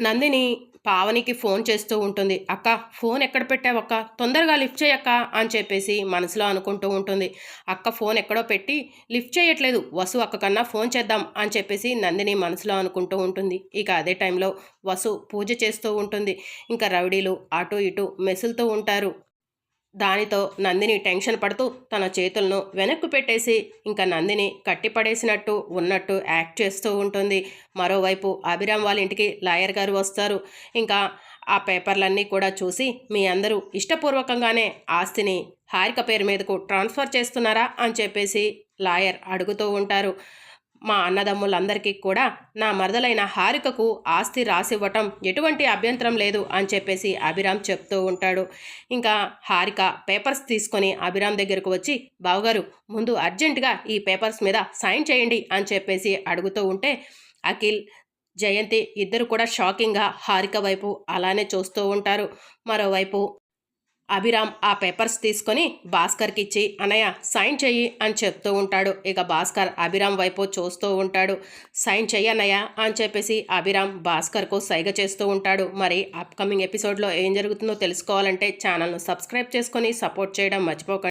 Nandini పావనికి phone చేస్తూ ఉంటుంది. అక్క ఫోన్ ఎక్కడ పెట్టావక్క తొందరగా లిఫ్ట్ చేయక్క అని చెప్పేసి మనసులో అనుకుంటూ ఉంటుంది. అక్క ఫోన్ ఎక్కడో పెట్టి లిఫ్ట్ చేయట్లేదు. వసు అక్క కన్నా ఫోన్ చేద్దాం అని చెప్పేసి నందిని మనసులో అనుకుంటూ ఉంటుంది. ఇక అదే టైంలో వసు పూజ చేస్తూ ఉంటుంది. ఇంకా రౌడీలు అటు ఇటు మెసులుతూ ఉంటారు. దానితో నందిని టెన్షన్ పడుతూ తన చేతులను వెనక్కు పెట్టేసి ఇంకా నందిని కట్టిపడేసినట్టు ఉన్నట్టు యాక్ట్ చేస్తూ ఉంటుంది. మరోవైపు అభిరామ్ వాళ్ళ ఇంటికి లాయర్ గారు వస్తారు. ఇంకా ఆ పేపర్లన్నీ కూడా చూసి మీ అందరూ ఇష్టపూర్వకంగానే ఆస్తిని హారిక పేరు మీదకు ట్రాన్స్ఫర్ చేస్తున్నారా అని చెప్పేసి లాయర్ అడుగుతూ ఉంటారు. మా అన్నదమ్ములందరికీ కూడా నా మరదలైన హారికకు ఆస్తి రాసివ్వటం ఎటువంటి అభ్యంతరం లేదు అని చెప్పేసి అభిరామ్ చెప్తూ ఉంటాడు. ఇంకా హారిక పేపర్స్ తీసుకొని అభిరామ్ దగ్గరకు వచ్చి బావగారు ముందు అర్జెంటుగా ఈ పేపర్స్ మీద సైన్ చేయండి అని చెప్పేసి అడుగుతూ ఉంటే అఖిల్ జయంతి ఇద్దరు కూడా షాకింగ్గా హారిక వైపు అలానే చూస్తూ ఉంటారు. మరోవైపు అభిరామ్ ఆ పేపర్స్ తీసుకొని భాస్కర్కి ఇచ్చి అనయ్య సైన్ చెయ్యి అని చెప్తూ ఉంటాడు. ఇక భాస్కర్ అభిరామ్ వైపు చూస్తూ ఉంటాడు. సైన్ చెయ్యి అన్నయ్య అని చెప్పేసి అభిరామ్ భాస్కర్కు సైగ చేస్తూ ఉంటాడు. మరి అప్కమింగ్ ఎపిసోడ్లో ఏం జరుగుతుందో తెలుసుకోవాలంటే ఛానల్ను సబ్స్క్రైబ్ చేసుకొని సపోర్ట్ చేయడం మర్చిపోకండి